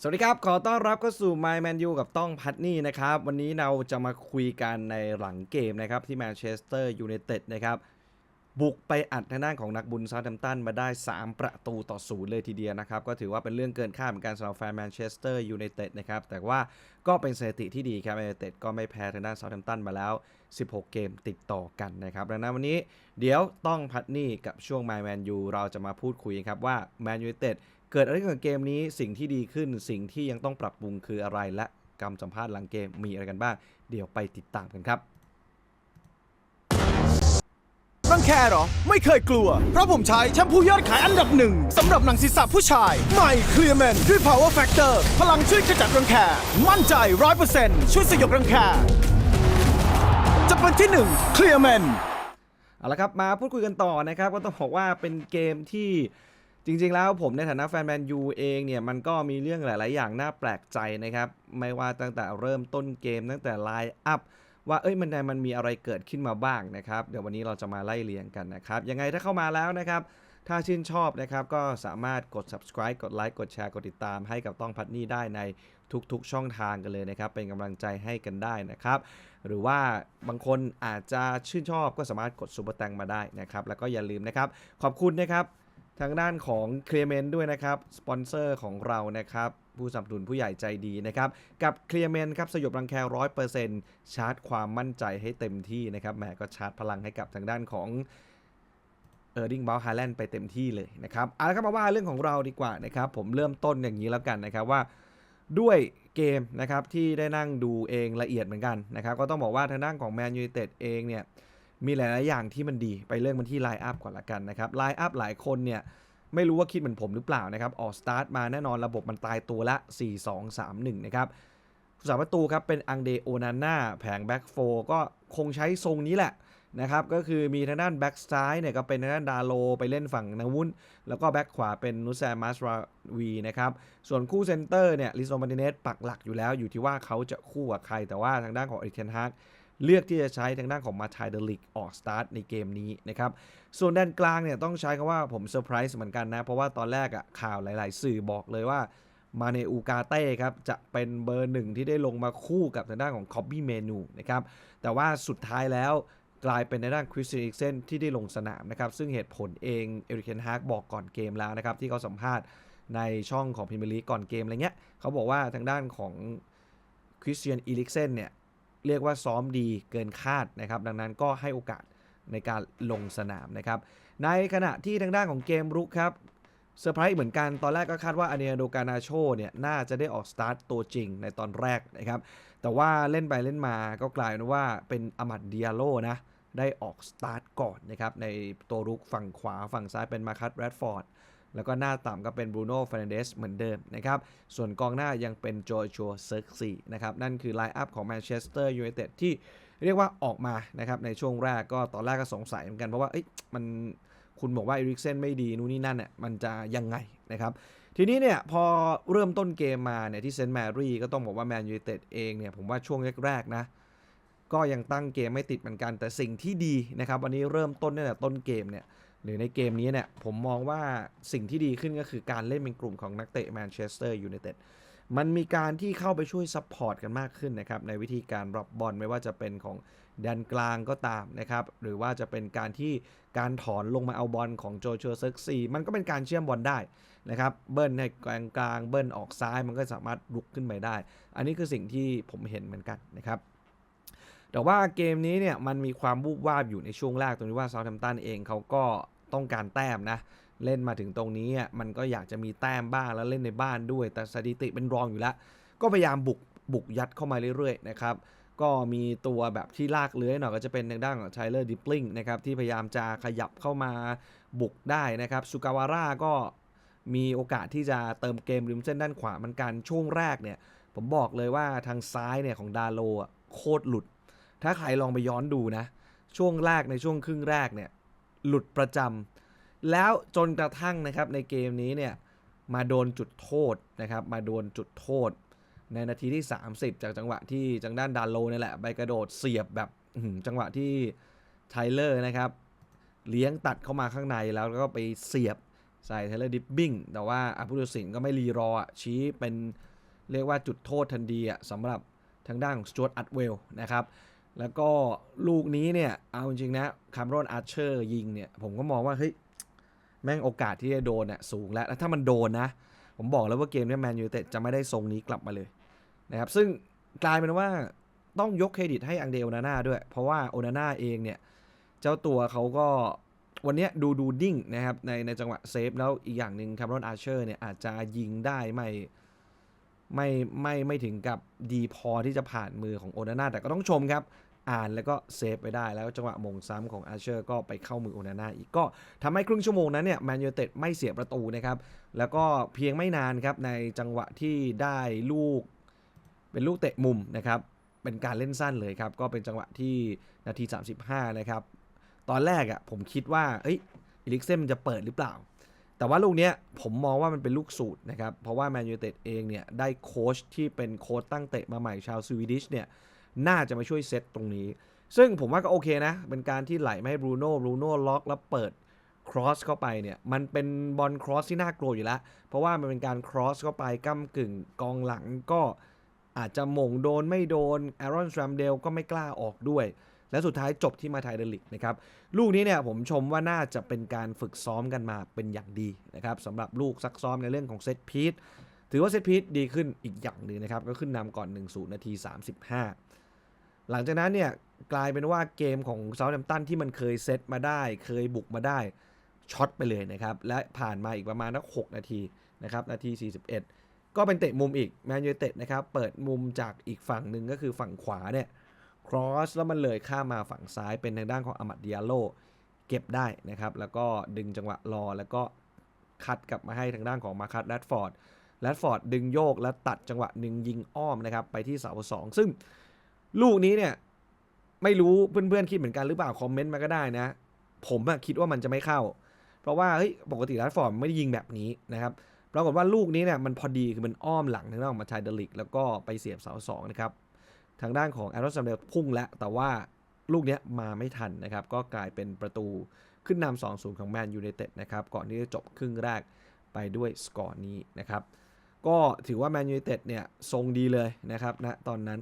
สวัสดีครับ ขอต้อนรับเข้าสู่ My Man U กับต้องพัดนี่นะครับ วันนี้เราจะมาคุยกันในหลังเกมนะครับ ที่แมนเชสเตอร์ยูไนเต็ดนะครับ บุกไปอัดทางด้านของนักบุญซาแ h มตันมาได้ 3 ประตูต่อศูนย์เลยทีเดียวนะครับ ก็ถือว่าเป็นเรื่องเกินคาดเหมือนกันสำหรับแฟนแมนเชสเตอร์ยูไนเต็ดนะครับ แต่ว่าก็เป็นสถิติที่ดีครับแมนยูไนเต็ดก็ไม่แพ้ทางด้านซาแ h มตันมาแล้ว 16 เกมติดต่อกันนะครับดังนั้นวันนี้เดี๋ยวต้องพัดนี่กับช่วง My Man U เราจะมาพูดคุยครับว่าแมนยูไนเต็ด เกิดอะไรขึ้นกับเกมนี้สิ่งที่ดีขึ้นสิ่งที่ยังต้องปรับปรุงคืออะไรและกำสัมภาษณ์หลังเกมมีอะไรกันบ้าง เดี๋ยวไปติดตามกันครับรังแคเหรอ ไม่เคยกลัว เพราะผมใช้แชมพูยอดขายอันดับหนึ่งสำหรับหนังศีรษะผู้ชาย ใหม่ Clear Man ด้วย Power Factor พลังช่วยขจัดรังแค มั่นใจ100%ช่วยสยบรังแค จะเป็นที่หนึ่ง Clear Man เอาละครับ มาพูดคุยกันต่อนะครับ ก็ต้องบอกว่าเป็นเกมที่ จริงๆแล้วผมในฐานะแฟนแมนยูเองเนี่ยมันก็มีเรื่องหลาย ๆ อย่างน่าแปลกใจนะครับ ไม่ว่าตั้งแต่เริ่มต้นเกมตั้งแต่ไลน์อัพว่าเอ้ยมันมันมีอะไรเกิดขึ้นมาบ้างนะครับ เดี๋ยววันนี้เราจะมาไล่เรียงกันนะครับ ยังไงถ้าเข้ามาแล้วนะครับ ถ้าชื่นชอบนะครับ ก็สามารถกด subscribe กดไลค์กดแชร์กดติดตามให้กับต้องพัดนี่ได้ในทุกๆ ช่องทางกันเลยนะครับ เป็นกำลังใจให้กันได้นะครับ หรือว่าบางคนอาจจะชื่นชอบก็สามารถกดซูเปอร์แตงมาได้นะครับ แล้วก็อย่าลืมนะครับ ขอบคุณนะครับ ทางด้านของเคลียร์เมนด้วยนะครับ สปอนเซอร์ของเรานะครับ ผู้สนับสนุนผู้ใหญ่ใจดีนะครับ กับเคลียร์เมนครับ สยบรังแคร้อยเปอร์เซ็นต์ชาร์จความมั่นใจให้เต็มที่นะครับแหมก็ชาร์จพลังให้กับทางด้านของเออร์ดิงบอลฮาแลนด์ไปเต็มที่เลยนะครับเอาละครับมาว่าเรื่องของเราดีกว่านะครับ ผมเริ่มต้นอย่างนี้แล้วกันนะครับว่าด้วยเกมนะครับที่ได้นั่งดูเองละเอียดเหมือนกันนะครับ ก็ต้องบอกว่าทางด้านของแมนยู i เต็ดเองเนี่ย มีหลายๆอย่างที่มันดีไปเรื่องมันที่ไลน์อัพก่อนละกันนะครับไลน์อัพหลายคนเนี่ยไม่รู้ว่าคิดเหมือนผมหรือเปล่านะครับออกสตาร์ทมาแน่นอนระบบมันตายตัวละ 4 2 3 1 นะครับผู้สาประตูครับเป็นอังเดโอนาน่าแผงแบ็กโฟก็คงใช้ทรงนี้แหละนะครับก็คือมีทางด้านแบ็กซ้ายเนี่ยก็เป็นทางด้านดาโลไปเล่นฝั่งนาวุนแล้วก็แบ็กขวาเป็นนุสแซมัสราวีนะครับส่วนคู่เซนเตอร์เนี่ยลิโซมาติเนสปักหลักอยู่แล้วอยู่ที่ว่าเขาจะคู่กับใครแต่ว่าทางด้านของอิเทนฮาก เลือกที่จะใช้ทางด้านของมาทายเดลิกออกสตาร์ทในเกมนี้นะครับ ส่วนแดนกลางเนี่ยต้องใช้คำว่าผมเซอร์ไพรส์เหมือนกันนะ เพราะว่าตอนแรกอะข่าวหลาย ๆ สื่อบอกเลยว่ามาเนอูกาเต้ครับ จะเป็นเบอร์หนึ่งที่ได้ลงมาคู่กับทางด้านของคอบบี้เมนูนะครับ แต่ว่าสุดท้ายแล้วกลายเป็นในด้านคริสเตียนอิกเซนที่ได้ลงสนามนะครับ ซึ่งเหตุผลเองเอริกเคนฮากบอกก่อนเกมแล้วนะครับ ที่เขาสัมภาษณ์ในช่องของพรีเมียร์ลีกก่อนเกมอะไรเงี้ยเขาบอกว่าทางด้านของคริสเตียนอีลิกเซนเนี่ย เรียกว่าซ้อมดีเกินคาดนะครับ ดังนั้นก็ให้โอกาสในการลงสนามนะครับ ในขณะที่ทางด้านของเกมรุกครับเซอร์ไพรส์เหมือนกันตอนแรกก็คาดว่าอเนียโดกานาโชเนี่ยน่าจะได้ออกสตาร์ตตัวจริงในตอนแรกนะครับ แต่ว่าเล่นไปเล่นมาก็กลายเป็นว่าเป็นอมัดเดียโลนะได้ออกสตาร์ทก่อนนะครับในตัวรุกฝั่งขวาฝั่งซ้ายเป็นมาคัตแรดฟอร์ด แล้วก็หน้าต่ำก็เป็นบรูโน่ฟ r นเดสเหมือนเดิมนะครับ ส่วนกองหน้ายังเป็นโจชัวเซิร์กซีนะครับ นั่นคือไลน์อัพของแมนเชสเตอร์ยูไนเต็ดที่เรียกว่าออกมานะครับในช่วงแรกก็ตอนแรกก็สงสัยเหมือนกันเพราะว่าเอ๊ะมันคุณบอกว่าเอริกเซนไม่ดีนู่นนี่นั่นเนี่ยมันจะยังไงนะครับ ทีนี้เนี่ยพอเริ่มต้นเกมมาเนี่ยที่เซนต์แมรี่ก็ต้องบอกว่าแมนยูไนเต็ดเองเนี่ยผมว่าช่วงแรกๆนะก็ยังตั้งเกมไม่ติดเหมือนกันแต่สิ่งที่ดีนะครับ วันนี้เริ่มต้นตั้งแต่ต้นเกมเนี่ย หรือในเกมนี้เนี่ยผมมองว่าสิ่งที่ดีขึ้นก็คือการเล่นเป็นกลุ่มของนักเตะแมนเชสเตอร์ยูไนเต็ดมันมีการที่เข้าไปช่วยซัพพอร์ตกันมากขึ้นนะครับ ในวิธีการรับบอลไม่ว่าจะเป็นของแดนกลางก็ตามนะครับ หรือว่าจะเป็นการที่การถอนลงมาเอาบอลของโจเชัวเซิร์กซีมันก็เป็นการเชื่อมบอลได้นะครับ เบิ้ลให้กลางกลางเบิ้ลออกซ้ายมันก็สามารถลุกขึ้นไปได้ อันนี้คือสิ่งที่ผมเห็นเหมือนกันนะครับ แต่ว่าเกมนี้เนี่ยมันมีความวูบวาบอยู่ในช่วงแรกตรงที่ว่าซา u ์แ h ม p ตันเองเขาก็ต้องการแต้มนะเล่นมาถึงตรงนี้มันก็อยากจะมีแต้มบ้างแล้วเล่นในบ้านด้วย แต่สถิติเป็นรองอยู่แล้ว ก็พยายามบุกบุกยัดเข้ามาเรื่อยๆนะครับก็มีตัวแบบที่ลากเลื้อยหน่อยก็จะเป็นทางด้านของไทเลอร์ดิปลิงนะครับที่พยายามจะขยับเข้ามาบุกได้นะครับสุกาวาร่าก็มีโอกาสที่จะเติมเกมริมเส้นด้านขวามันกันช่วงแรกเนี่ยผมบอกเลยว่าทางซ้ายเนี่ยของดาโลโคตรหลุด ถ้าใครลองไปย้อนดูนะ ช่วงแรกในช่วงครึ่งแรกเนี่ย หลุดประจำแล้วจนกระทั่งนะครับในเกมนี้เนี่ย มาโดนจุดโทษนะครับ มาโดนจุดโทษ ในนาทีที่ 30 จากจังหวะที่จังด้านดานโลนี่แหละไปกระโดดเสียบแบบจังหวะที่ไทเลอร์นะครับ เลี้ยงตัดเข้ามาข้างในแล้วก็ไปเสียบใส่ไทเลอร์ดิปบิ้งแต่ว่าอาพุทธสินก็ไม่รีรอชี้เป็นเรียกว่าจุดโทษทันทีสำหรับทางด้านของสจวตอัตเวลนะครับ แล้วก็ลูกนี้เนี่ย เอาจริงๆนะคามรอนอาร์เชอร์ยิงเนี่ย ผมก็มองว่า เฮ้ย แม่งโอกาสที่จะโดนน่ะสูงแล้ว แล้วถ้ามันโดนนะ ผมบอกแล้วว่าเกมเนี้แมนยูเต็ดจะไม่ได้ทรงนี้กลับมาเลยนะครับ ซึ่งกลายเป็นว่าต้องยกเครดิตให้อังเดโอนาน่าด้วย เพราะว่าโอนาน่าเองเนี่ย เจ้าตัวเขาก็วันนี้ดูดูดิ้งนะครับในในจังหวะเซฟแล้วอีกอย่างหนึ่งคามรอนอาร์เชอร์เนี่ยอาจจะยิงได้ไม่ไม่ไม่ไม่ถึงกับดีพอที่จะผ่านมือของโอนาน่าแต่ก็ต้องชมครับ อ่านแล้วก็เซฟไปได้แล้วจังหวะมงซ้ำของอาเชอร์ก็ไปเข้ามือโอนาน่าอีกก็ทำให้ครึ่งชั่วโมงนั้นเนี่ยแมนยูเต็ดไม่เสียประตูนะครับแล้วก็เพียงไม่นานครับในจังหวะที่ได้ลูกเป็นลูกเตะมุมนะครับเป็นการเล่นสั้นเลยครับก็เป็นจังหวะที่นาที 35 นะครับตอนแรกอะ่ะผมคิดว่าเอ้ยอีลิกเซนมันจะเปิดหรือเปล่า แต่ว่าลูกเนี้ยผมมองว่ามันเป็นลูกสูตรนะครับเพราะว่าแมนยูเต็ดเองเนี่ยได้โค้ชที่เป็นโค้ชตั้งเตะมาใหม่ชาวสวีดิชเนี่ย น่าจะมาช่วยเซตตรงนี้ ซึ่งผมว่าก็โอเคนะ เป็นการที่ไหลไม่ให้บรูโน่บรูโน่ล็อกแล้วเปิดครอสเข้าไปเนี่ยมันเป็นบอลครอสที่น่ากลัวอยู่แล้ว เพราะว่ามันเป็นการครอสเข้าไปก้ากึ่งกองหลังก็อาจจะหม่งโดนไม่โดนแอรอนสแรมเดลก็ไม่กล้าออกด้วย และสุดท้ายจบที่มาไทยเดลิกนะครับ ลูกนี้เนี่ยผมชมว่าน่าจะเป็นการฝึกซ้อมกันมาเป็นอย่างดีนะครับสำหรับลูกซักซ้อมในเรื่องของเซตพีทถือว่าเซตพีทดีขึ้นอีกอย่างหนึ่งนะครับ ก็ขึ้นนำก่อน 1-0 นาที 35 หลังจากนั้นเนี่ยกลายเป็นว่าเกมของเซาท์แฮมป์ตันที่มันเคยเซตมาได้ เคยบุกมาได้ช็อตไปเลยนะครับ และผ่านมาอีกประมาณนัก6นาทีนะครับนาที 41 ก็เป็นเตะมุมอีกแมนยูเต็ดนะครับเปิดมุมจากอีกฝั่งหนึ่งก็คือฝั่งขวาเนี่ยครอสแล้วมันเลยข้ามมาฝั่งซ้ายเป็นทางด้านของอามัดดิอาโลเก็บได้นะครับ แล้วก็ดึงจังหวะรอแล้วก็คัดกลับมาให้ทางด้านของมาคัตแรดฟอร์ดแรดฟอร์ดดึงโยกแล้วตัดจังหวะหนึ่งยิงอ้อมนะครับไปที่เสาสองซึ่ง ลูกนี้เนี่ย ไม่รู้เพื่อนๆคิดเหมือนกันหรือเปล่าคอมเมนต์มาก็ได้นะ ผมอะคิดว่ามันจะไม่เข้า เพราะว่าเฮ้ยปกติแรดฟอร์ดไม่ได้ยิงแบบนี้นะครับปรากฏว่าลูกนี้เนี่ยมันพอดีคือมันอ้อมหลังทางด้านของมาชายเดลิก แล้วก็ไปเสียบเสาสองนะครับทางด้านของแอรอนซัมเดลพุ่งแล้วแต่ว่าลูกเนี้ยมาไม่ทันนะครับ ก็กลายเป็นประตูขึ้นนำ2-0ของแมนยู i นเต็ดนะครับ ก่อนที่จะจบครึ่งแรกไปด้วยสกอร์นี้นะครับ ก็ถือว่าแมนยู i นเต็ดเนี่ยทรงดีเลยนะครับณนะตอนนั้น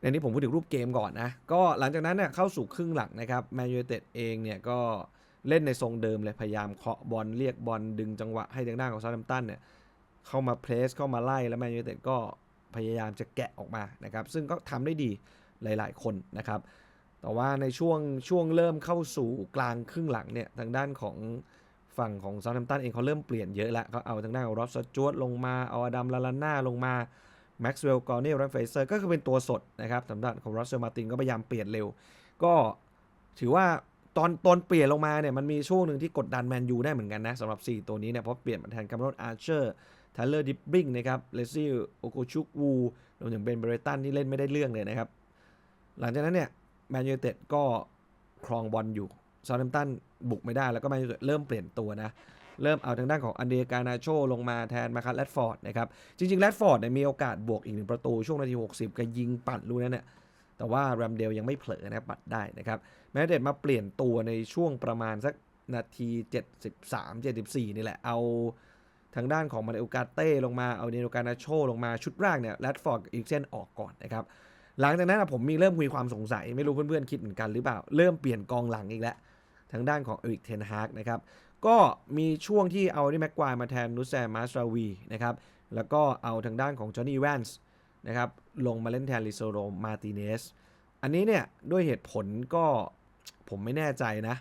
ในนี้ผมพูดถึงรูปเกมก่อนนะ ก็หลังจากนั้นเนี่ยเข้าสู่ครึ่งหลังนะครับแมนยูเต็ดเองเนี่ยก็เล่นในทรงเดิมเลยพยายามเคาะบอลเรียกบอลดึงจังหวะให้ทางด้านของซา u ์ h มตันเนี่ยเข้ามาเพรสเข้ามาไล่แล้วแมนยูเต็ดก็พยายามจะแกะออกมานะครับ ซึ่งก็ทำได้ดีหลาย ๆ คนนะครับ แต่ว่าในช่วงช่วงเริ่มเข้าสู่กลางครึ่งหลังเนี่ยทางด้านของฝั่งของซา u ์ h มตันเองเขาเริ่มเปลี่ยนเยอะแล้วเขาเอาทางด้านของรอสจวดลงมาเอาอดัมลาลาน่าลงมา แม็กซ์เวลกอร์เนลแรนเฟเซอร์ก็คือเป็นตัวสดนะครับสำหรับของรอสเซลมาตินก็พยายามเปลี่ยนเร็ว ก็ถือว่าตอนตอนเปลี่ยนลงมาเนี่ยมันมีช่วงหนึ่งที่กดดันแมนยูได้เหมือนกันนะสำหรับ 4 ตัวนี้เนี่ยเพราะเปลี่ยนมาแทนคาร์ลอาร์เชอร์ทัลเลอร์ดิบบิงนะครับเลซี่โอโกชุกวูรวมถึงเบนเบรตันที่เล่นไม่ได้เรื่องเลยนะครับ หลังจากนั้นเนี่ยแมนยูเต็ดก็ครองบอลอยู่ซา u ์ h มตันบุกไม่ได้แล้วก็แมนยูเต็ดเริ่มเปลี่ยนตัวนะ เริ่มเอาทางด้านของอันเดกานาโชลงมาแทนมาคัตแรดฟอร์ดนะครับ จริงๆแรดฟอร์ดเนี่ยมีโอกาสบวกอีกหนึ่งประตูช่วงนาที 60 ก็ยิงปัดลูกนั้นเนี่ยแต่ว่าแรมเดลยังไม่เผลอนะปัดได้นะครับแมนยูเต็ดมาเปลี่ยนตัวในช่วงประมาณสักนาที 73 74 นี่แหละเอาทางด้านของมาเนโอกาเต้ลงมาเอาเนโอกานาโชลงมาชุดแรกเนี่ยแรดฟอร์ดอีกเซนออกก่อนนะครับหลังจากนั้นผมมีเริ่มมีความสงสัย ไม่รู้เพื่อนๆคิดเหมือนกันหรือเปล่า เริ่มเปลี่ยนกองหลังอีกแล้ว ทางด้านของเอริกเทนฮากนะครับ ก็มีช่วงที่เอาดิแม็กควายมาแทนนุสแซมมาสราวีนะครับ แล้วก็เอาทางด้านของจอห์นนี่แวนส์นะครับลงมาเล่นแทนลิโซโรมาติเนส อันนี้เนี่ยด้วยเหตุผลก็ผมไม่แน่ใจนะ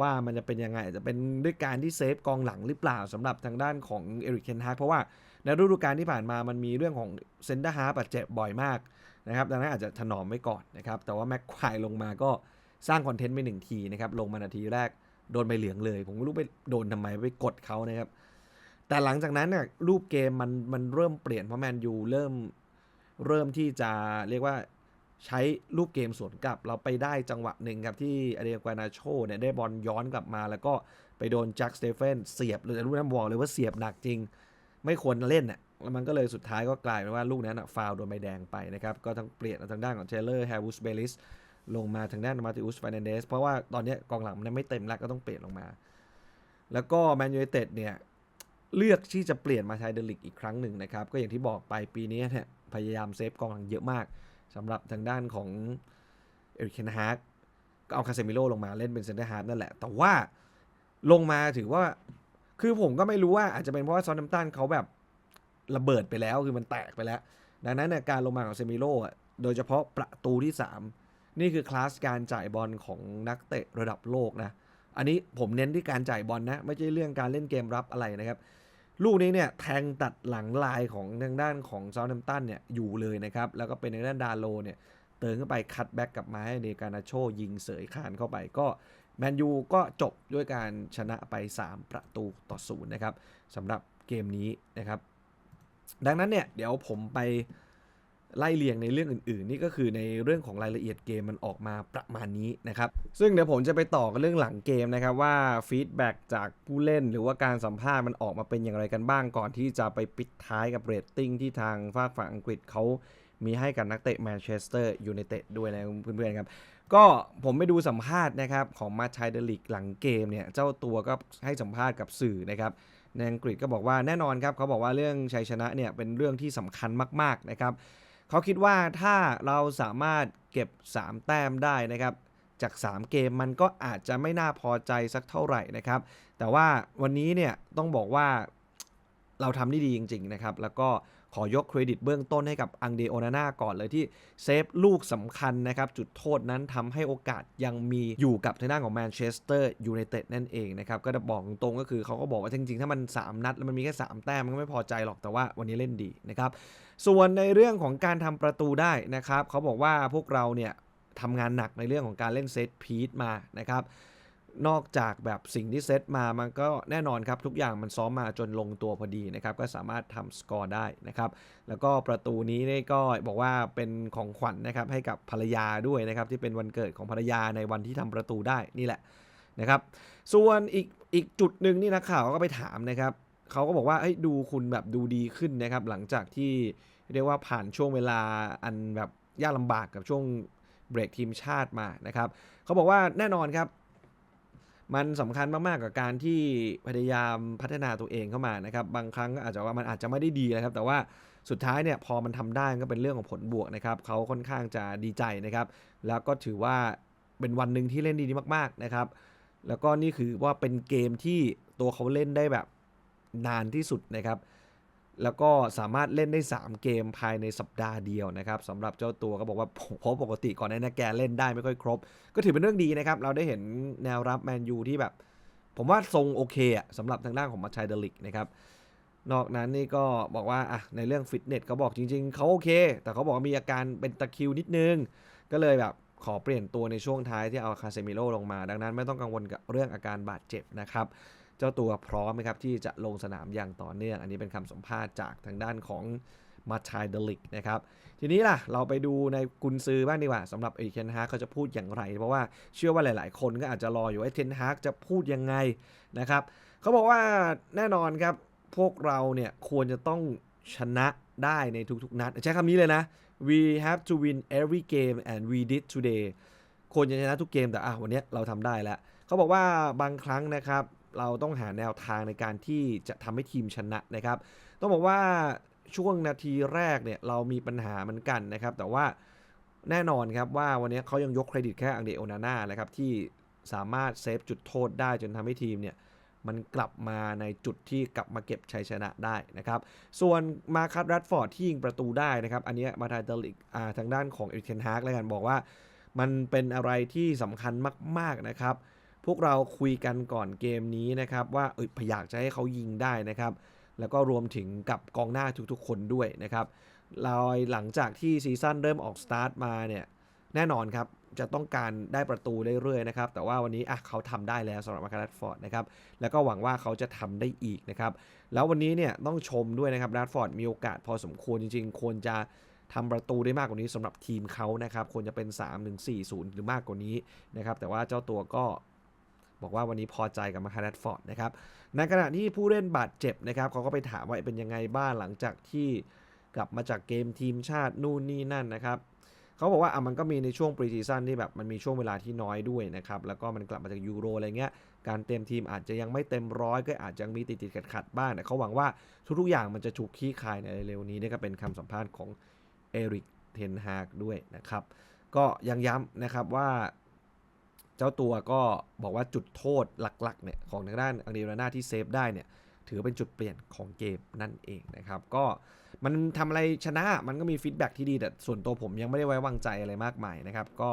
ว่ามันจะเป็นยังไงจจะเป็นด้วยการที่เซฟกองหลังหรือเปล่าสำหรับทางด้านของเอริกเคนฮากเพราะว่าในฤดูกาลที่ผ่านมามันมีเรื่องของเซนเตอร์ฮาร์บาดเจ็บบ่อยมากนะครับดังนั้นอาจจะถนอมไว้ก่อนนะครับ แต่ว่าแม็กควายลงมาก็สร้างคอนเทนต์ไปหนึ่งทีนะครับ ลงมานาทีแรก โดนใบเหลืองเลย ผมไม่รู้ไปโดนทำไมไปกดเขานะครับ แต่หลังจากนั้นเนี่ยรูปเกมมันมันเริ่มเปลี่ยนเพราะแมนยูเริ่มเริ่มที่จะเรียกว่าใช้รูปเกมสวนกลับ เราไปได้จังหวะหนึ่งครับที่อาเดียกวานาโชเนี่ยได้บอลย้อนกลับมา แล้วก็ไปโดนแจ็คสเตเฟนเสียบเลยรู้นะบอกเลยว่าเสียบหนักจริง ไม่ควรเล่นน่ะแล้วมันก็เลยสุดท้ายก็กลายเป็นว่าลูกนั้นน่ะฟาวล์โดนใบแดงไปนะครับ ก็ต้องเปลี่ยนทางด้านของเทเลอร์แฮร์วูสเบลิส ลงมาทางด้านมาติอุสฟ r นนเดสเพราะว่าตอนนี้กองหลังมันไม่เต็มแล้วก็ต้องเปลี่ยนลงมา แล้วก็แมนยูไนเต็ดเนี่ยเลือกที่จะเปลี่ยนมาใช้เดลิกอีกครั้งหนึ่งนะครับ ก็อย่างที่บอกไปปีนี้เนี่ยพยายามเซฟกองหลังเยอะมากสำหรับทางด้านของเอริกเคนฮาร์กก็เอาคาเซมิโลลงมาเล่นเป็นเซนเตอร์ฮาร์นั่นแหละ แต่ว่าลงมาถือว่าคือผมก็ไม่รู้ว่าอาจจะเป็นเพราะว่าซอนน้ำตันเขาแบบระเบิดไปแล้วคือมันแตกไปแล้ว ดังนั้นการลงมาของเซมิโลอ่โดยเฉพาะประตูที่ 3 นี่คือคลาสการจ่ายบอลของนักเตะระดับโลกนะ อันนี้ผมเน้นที่การจ่ายบอลนะ ไม่ใช่เรื่องการเล่นเกมรับอะไรนะครับ ลูกนี้เนี่ยแทงตัดหลังลายของทางด้านของซา u ์ h มตันเนี่ยอยู่เลยนะครับ แล้วก็เป็นทางด้านดาโลเนี่ยเติมเข้าไปคัดแบ็กกลับมาให้เดกานาโชยิงเสยคานเข้าไปก็แมนยูก็จบด้วยการชนะไป 3 ประตูต่อศูนย์นะครับสำหรับเกมนี้นะครับ ดังนั้นเนี่ยเดี๋ยวผมไป ไล่เรียงในเรื่องอื่นๆ นี่ก็คือในเรื่องของรายละเอียดเกมมันออกมาประมาณนี้นะครับ ซึ่งเดี๋ยวผมจะไปต่อกันเรื่องหลังเกมนะครับว่าฟีดแบ็กจากผู้เล่นหรือว่าการสัมภาษณ์มันออกมาเป็นอย่างไรกันบ้างก่อนที่จะไปปิดท้ายกับเรตติ้งที่ทางฝากฝั่งอังกฤษเขามีให้กับนักเตะแมนเชสเตอร์ยูไนเต็ดด้วยนะเพื่อนๆครับ ก็ผมไปดูสัมภาษณ์นะครับของมาชายเดลิกหลังเกมเนี่ย เจ้าตัวก็ให้สัมภาษณ์กับสื่อนะครับในอังกฤษก็บอกว่าแน่นอนครับเขาบอกว่าเรื่องชัยชนะเนี่ยเป็นเรื่องที่สำคัญมากๆนะครับ เขาคิดว่าถ้าเราสามารถเก็บ 3 แต้มได้นะครับจาก 3 เกมมันก็อาจจะไม่น่าพอใจสักเท่าไหร่นะครับ แต่ว่าวันนี้เนี่ยต้องบอกว่าเราทำได้ดีจริง ๆ นะครับ แล้วก็ ขอยกเครดิตเบื้องต้นให้กับอังเดโอนาน่าก่อนเลยที่เซฟลูกสำคัญนะครับ จุดโทษนั้นทำให้โอกาสยังมีอยู่กับทางด้านของแมนเชสเตอร์ยูไนเต็ดนั่นเองนะครับ ก็จะบอกตรงก็คือเขาก็บอกว่าจริงๆ ถ้ามัน 3 นัด แล้วมันมีแค่ 3 แต้มมันก็ไม่พอใจหรอกแต่ว่าวันนี้เล่นดีนะครับ ส่วนในเรื่องของการทำประตูได้นะครับเขาบอกว่าพวกเราเนี่ยทำงานหนักในเรื่องของการเล่นเซตพีทมานะครับ นอกจากแบบสิ่งที่เซตมามันก็แน่นอนครับ ทุกอย่างมันซ้อมมาจนลงตัวพอดีนะครับ ก็สามารถทำสกอร์ได้นะครับ แล้วก็ประตูนี้นี่ก็บอกว่าเป็นของขวัญนะครับ ให้กับภรรยาด้วยนะครับ ที่เป็นวันเกิดของภรรยาในวันที่ทำประตูได้นี่แหละนะครับ ส่วนอีกอีกจุดหนึ่งนี่นักข่าวก็ไปถามนะครับเขาก็บอกว่าเอ้ยดูคุณแบบดูดีขึ้นนะครับ หลังจากที่เรียกว่าผ่านช่วงเวลาอันแบบยากลำบากกับช่วงเบรกทีมชาติมานะครับเขาบอกว่าแน่นอนครับ มันสำคัญมากๆกับการที่พยายามพัฒนาตัวเองเข้ามานะครับ บางครั้งก็อาจจะว่ามันอาจจะไม่ได้ดีนะครับ แต่ว่าสุดท้ายเนี่ยพอมันทำได้ก็เป็นเรื่องของผลบวกนะครับเขาค่อนข้างจะดีใจนะครับ แล้วก็ถือว่าเป็นวันหนึ่งที่เล่นดีมากๆนะครับ แล้วก็นี่คือว่าเป็นเกมที่ตัวเขาเล่นได้แบบนานที่สุดนะครับ แล้วก็สามารถเล่นได้ 3 เกมภายในสัปดาห์เดียวนะครับสำหรับเจ้าตัวก็บอกว่าเพราะปกติก่อนหน้านี้แกเล่นได้ไม่ค่อยครบ ก็ถือเป็นเรื่องดีนะครับ เราได้เห็นแนวรับแมนยูที่แบบ ผมว่าทรงโอเคอะสำหรับทางด้านของมาชัยเดลิกนะครับ นอกนั้นนี่ก็บอกว่าอะในเรื่องฟิตเนสเขาบอกจริง ๆเขาโอเค แต่เขาบอกว่ามีอาการเป็นตะคิวนิดนึง ก็เลยแบบขอเปลี่ยนตัวในช่วงท้ายที่เอาคาเซมิโลลงมา ดังนั้นไม่ต้องกังวลกับเรื่องอาการบาดเจ็บนะครับ เจ้าตัวพร้อมไหมครับที่จะลงสนามอย่างต่อเนื่อง อันนี้เป็นคำสัมภาษณ์จากทางด้านของมาชายเดลิกนะครับ ทีนี้ล่ะ เราไปดูในกุนซือบ้างดีกว่าสำหรับเอริเทนฮากเขาจะพูดอย่างไร เพราะว่าเชื่อว่าหลาย ๆ คนก็อาจจะรออยู่ว่าเทนฮากจะพูดยังไงนะครับเขาบอกว่าแน่นอนครับ พวกเราเนี่ยควรจะต้องชนะได้ในทุก ๆ นัด ใช้คำนี้เลยนะ we have to win every game and we did today ควรจะชนะทุกเกมแต่อะวันนี้เราทำได้แล้วเขาบอกว่าบางครั้งนะครับ เราต้องหาแนวทางในการที่จะทำให้ทีมชนะนะครับ ต้องบอกว่าช่วงนาทีแรกเนี่ยเรามีปัญหาเหมือนกันนะครับ แต่ว่าแน่นอนครับว่าวันนี้เขายังยกเครดิตแค่อังเดโอนาน่านะครับที่สามารถเซฟจุดโทษได้จนทำให้ทีมเนี่ยมันกลับมาในจุดที่กลับมาเก็บชัยชนะได้นะครับ ส่วนมาคัตรัดฟอร์ดที่ยิงประตูได้นะครับ อันนี้มาทายเดลิกทางด้านของเอริกเทนฮาร์กแล้วกันบอกว่า มันเป็นอะไรที่สำคัญมาก ๆนะครับ พวกเราคุยกันก่อนเกมนี้นะครับว่าเอยอยากจะให้เขายิงได้นะครับ แล้วก็รวมถึงกับกองหน้าทุกๆ คนด้วยนะครับเราหลังจากที่ซีซั่นเริ่มออกสตาร์ทมาเนี่ยแน่นอนครับจะต้องการได้ประตูเรื่อยๆนะครับ แต่ว่าวันนี้อะเขาทำได้แล้วสำหรับมาคารัตฟอร์ดนะครับ แล้วก็หวังว่าเขาจะทำได้อีกนะครับ แล้ววันนี้เนี่ยต้องชมด้วยนะครับแรดฟอร์ดมีโอกาสพอสมควรจริงๆ ควรจะทำประตูได้มากกว่านี้สำหรับทีมเขานะครับ ควรจะเป็น 3 1 4 0 หรือมากกว่านี้นะครับ แต่ว่าเจ้าตัวก็ บอกว่าวันนี้พอใจกับมาคารัตฟอร์ดนะครับในขณะที่ผู้เล่นบาดเจ็บนะครับเขาก็ไปถามว่าเป็นยังไงบ้างหลังจากที่กลับมาจากเกมทีมชาตินู่นนี่นั่นนะครับเขาบอกว่าอะมันก็มีในช่วงปรีซีซั่นที่แบบมันมีช่วงเวลาที่น้อยด้วยนะครับแล้วก็มันกลับมาจากยูโรอะไรเงี้ยการเตรียมทีมอาจจะยังไม่เต็มร้อยก็อาจจะมีติดติดขัดขัดบ้างแต่เขาหวังว่าทุกๆอย่างมันจะถูกคลี่คายในเร็วนี้นี่ก็เป็นคำสัมภาษณ์ของเอริกเทนฮากด้วยนะครับก็ยังย้ำนะครับว่า เจ้าตัวก็บอกว่าจุดโทษหลักๆเนี่ยของทางด้านอังเดราน่าที่เซฟได้เนี่ยถือเป็นจุดเปลี่ยนของเกมนั่นเองนะครับ ก็มันทำอะไรชนะมันก็มีฟีดแบ็กที่ดี แต่ส่วนตัวผมยังไม่ได้ไว้วางใจอะไรมากมายนะครับ ก็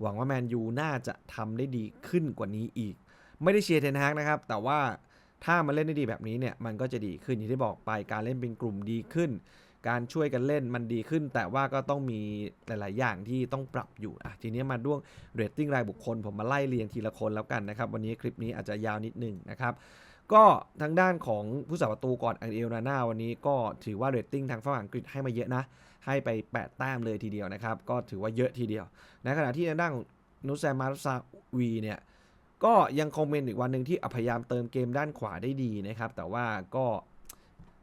หวังว่าแมนยูน่าจะทำได้ดีขึ้นกว่านี้อีก ไม่ได้เชียร์เทนฮากนะครับ แต่ว่าถ้ามันเล่นได้ดีแบบนี้เนี่ยมันก็จะดีขึ้นอย่างที่บอกไปการเล่นเป็นกลุ่มดีขึ้น การช่วยกันเล่นมันดีขึ้น แต่ว่าก็ต้องมีหลาย ๆ อย่างที่ต้องปรับอยู่อะทีนี้มาด้วงเรตติ้งรายบุคคล ผมมาไล่เรียงทีละคนแล้วกันนะครับ วันนี้คลิปนี้อาจจะยาวนิดนึงนะครับก็ทางด้านของผู้สาประตูก่อนอังเอลนาน่าวันนี้ก็ถือว่าเรตติ้งทางฝั่งอังกฤษให้มาเยอะนะ ให้ไป 8 แต้มเลยทีเดียวนะครับ ก็ถือว่าเยอะทีเดียว ในขณะที่ทางด้านของนุสแซมมารุซาวีเนี่ยก็ยังคงเป็นอีกวันหนึ่งที่พยายามเติมเกมด้านขวาได้ดีนะครับ แต่ว่าก็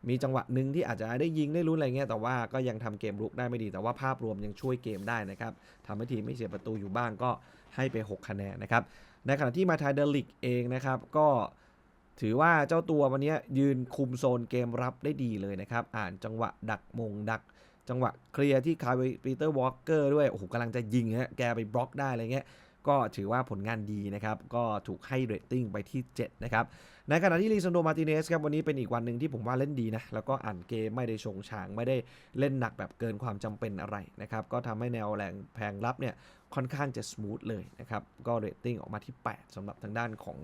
มีจังหวะหนึ่งที่อาจจะได้ยิงได้ลุ้นอะไรเงี้ยแต่ว่าก็ยังทำเกมรุกได้ไม่ดี แต่ว่าภาพรวมยังช่วยเกมได้นะครับทำให้ทีมไม่เสียประตูอยู่บ้างก็ให้ไป 6 คะแนนนะครับในขณะที่มาทายเดลิกเองนะครับก็ถือว่าเจ้าตัววันนี้ยืนคุมโซนเกมรับได้ดีเลยนะครับ อ่านจังหวะดักมงดัก จังหวะเคลียร์ที่คาร์ปีเตอร์วอลเกอร์ด้วย โอ้โหกำลังจะยิงฮะแกไปบล็อกได้อะไรเงี้ย ก็ถือว่าผลงานดีนะครับ ก็ถูกให้เรตติ้งไปที่ 7 นะครับ ในขณะที่ลีซันโดมาติเนสครับวันนี้เป็นอีกวันหนึ่งที่ผมว่าเล่นดีนะ แล้วก็อ่านเกมไม่ได้ชงฉางไม่ได้เล่นหนักแบบเกินความจำเป็นอะไรนะครับ ก็ทำให้แนวแรงแพงรับเนี่ยค่อนข้างจะส o t h เลยนะครับ ก็เรตติ้งออกมาที่ 8สำหรับทางด้านของ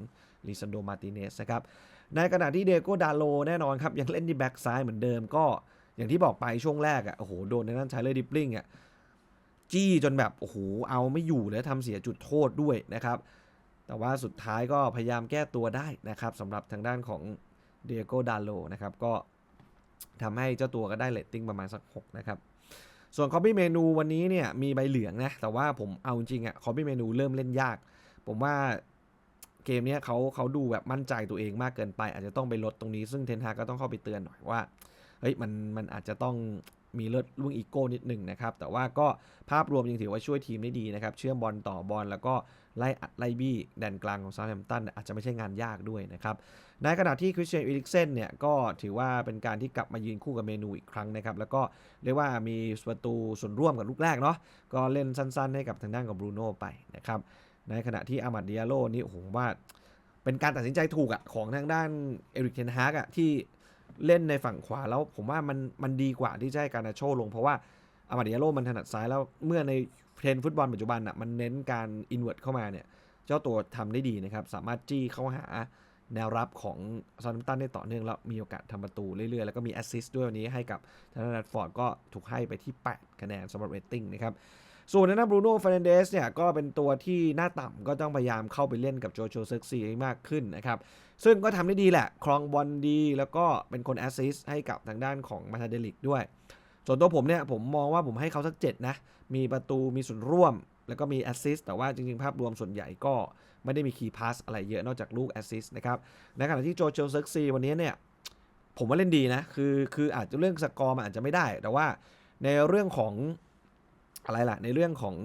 ลีซันโดมาติเนสนะครับ ในขณะที่เดโกดาโลแน่นอนครับ ยังเล่นที่แบ็กซ้ายเหมือนเดิมก็อย่างที่บอกไปช่วงแรกอะ่ะโอ้โหโดนในนั้นใช้เลยดิปลิงอะจี้จนแบบโอ้โหเอาไม่อยู่แล้วทำเสียจุดโทษด้วยนะครับ แต่ว่าสุดท้ายก็พยายามแก้ตัวได้นะครับสำหรับทางด้านของเดียโกดาโลนะครับก็ทำให้เจ้าตัวก็ได้เรตติ้งประมาณสัก 6 นะครับ ส่วนคอปี้เมนูวันนี้เนี่ยมีใบเหลืองนะ แต่ว่าผมเอาจริงอะคอปี้เมนูเริ่มเล่นยาก ผมว่าเกมเนี้ยเขาเขาดูแบบมั่นใจตัวเองมากเกินไป อาจจะต้องไปลดตรงนี้ ซึ่งเทนฮากก็ต้องเข้าไปเตือนหน่อยว่าเฮ้ยมันมันอาจจะต้องมีเลือดลุงอีโก้นิดหนึ่งนะครับ แต่ว่าก็ภาพรวมยังถือว่าช่วยทีมได้ดีนะครับ เชื่อมบอลต่อบอลแล้วก็ ไล่อัดไล่บี้แดนกลางของซาแฮมตันอาจจะไม่ใช่งานยากด้วยนะครับ ในขณะที่คริสเตียนอีริกเซนเนี่ยก็ถือว่าเป็นการที่กลับมายืนคู่กับเมนูอีกครั้งนะครับ แล้วก็เรียกว่ามีประตูส่วนร่วมกับลูกแรกเนาะก็เล่นสั้นๆ ให้กับทางด้านของบรูโน่ไปนะครับในขณะที่อามัดเดียโลนี่โอ้โหผมว่าเป็นการตัดสินใจถูกอะของทางด้านเอริกเทนฮากอะที่เล่นในฝั่งขวาแล้วผมว่ามันมันดีกว่าที่จะให้การนาโชลงเพราะว่าอามัดเดียโลมันถนัดซ้ายแล้วเมื่อใน เทรนฟุตบอลปัจจุบันอะมันเน้นการอินเว r ร์ตเข้ามาเนี่ยเจ้าตัวทำได้ดีนะครับ สามารถจี้เข้าหาแนวรับของซาร์ตันได้ต่อเนื่องแล้วมีโอกาสทำประตูเรื่อยๆ แล้วก็มีแอสซิสต์ด้วยวันนี้ให้กับทางด้าดฟอร์ดก็ถูกให้ไปที่ 8 คะแนนสำหรับเรตติ้งนะครับส่วนทางด้นบรูโน่ฟ r นเดสเนี่ยก็เป็นตัวที่หน้าต่ำก็ต้องพยายามเข้าไปเล่นกับโจโจเซ็กซี่ให้มากขึ้นนะครับ ซึ่งก็ทำได้ดีแหละ ครองบอลดี แล้วก็เป็นคนแอสซิสต์ให้กับทางด้านของมาทาเดลิกด้วย ส่วนตัวผมเนี่ยผมมองว่าผมให้เขาสักเจ็ดนะ มีประตูมีส่วนร่วม แล้วก็มีแอสซิสต์แต่ว่าจริงๆ ภาพรวมส่วนใหญ่ก็ไม่ได้มีคีย์พาสอะไรเยอะนอกจากลูกแอสซิสต์นะครับในขณะที่โจเชลเซ็กซีวันนี้เนี่ยผมว่าเล่นดีนะ คือคืออาจจะเรื่องสกอร์มันอาจจะไม่ได้ แต่ว่าในเรื่องของอะไรล่ะ ในเรื่องของ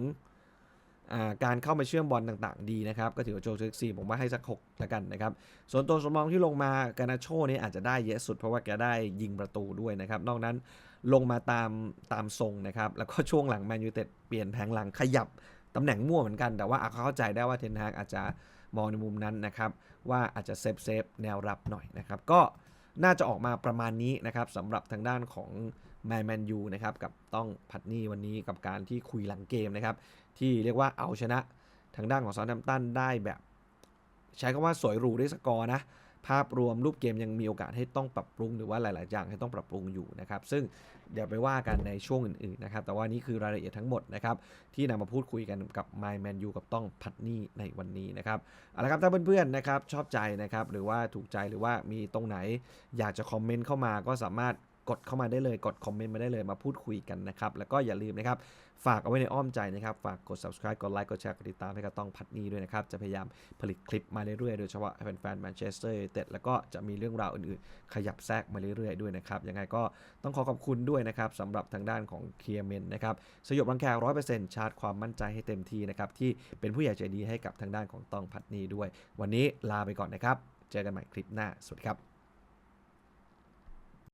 การเข้ามาเชื่อมบอลต่างๆ ดีนะครับ ก็ถือว่าโจเซ็กซี่ผมว่าให้สักหกแล้วกันนะครับ ส่วนตัวสมองที่ลงมากานาโชนี่อาจจะได้เยอะสุด เพราะว่าแกได้ยิงประตูด้วยนะครับ นอกนั้นลงมาตามตามทรงนะครับ แล้วก็ช่วงหลังแมนยูเต็ดเปลี่ยนแผงหลังขยับตำแหน่งมั่วเหมือนกัน แต่ว่าเข้าใจได้ว่าเทนฮากอาจจะมองในมุมนั้นนะครับว่าอาจจะเซฟเซฟแนวรับหน่อยนะครับก็น่าจะออกมาประมาณนี้นะครับสำหรับทางด้านของแมนแมนยูนะครับกับต้องพัดนี่วันนี้กับการที่คุยหลังเกมนะครับ ที่เรียกว่าเอาชนะทางด้านของซา u t แ a มตันได้แบบ ใช้คำว่าสวยหรูด้วยสกอร์นะ ภาพรวมรูปเกมยังมีโอกาสให้ต้องปรับปรุงหรือว่าหลาย ๆ อย่างให้ต้องปรับปรุงอยู่นะครับ ซึ่งเดี๋ยวไปว่ากันในช่วงอื่น ๆ นะครับ แต่ว่านี่คือรายละเอียดทั้งหมดนะครับ ที่นำมาพูดคุยกันกับ My Man U กับต้องพัดนี่ในวันนี้นะครับเอาละครับถ้าเพื่อน ๆ นะครับชอบใจนะครับหรือว่าถูกใจหรือว่ามีตรงไหนอยากจะคอมเมนต์เข้ามาก็สามารถ กดเข้ามาได้เลยกดคอมเมนต์มาได้เลยมาพูดคุยกันนะครับ แล้วก็อย่าลืมนะครับ ฝากเอาไว้ในอ้อมใจนะครับ ฝากกด subscribe กดไลค์กดแชร์กดติดตามให้กับต้องพัดนี้ด้วยนะครับ จะพยายามผลิตคลิปมาเรื่อยๆ โดยเฉพาะแฟนๆแมนเชสเตอร์ยูไนเต็ดแล้วก็จะมีเรื่องราวอื่นๆ ขยับแทรกมาเรื่อยๆด้วยนะครับยังไงก็ต้องขอขอบคุณด้วยนะครับสำหรับทางด้านของเคียร์เมนนะครับสยบรังแคร้อยเปอร์เซ็นต์ชาร์จความมั่นใจให้เต็มที่นะครับที่เป็นผู้ใหญ่ใจดีให้กับทางด้านของต้องพัดนี้ด้วย วันนี้ลาไปก่อนนะครับ เจอกันใหม่คลิปหน้าสวัสดีครับ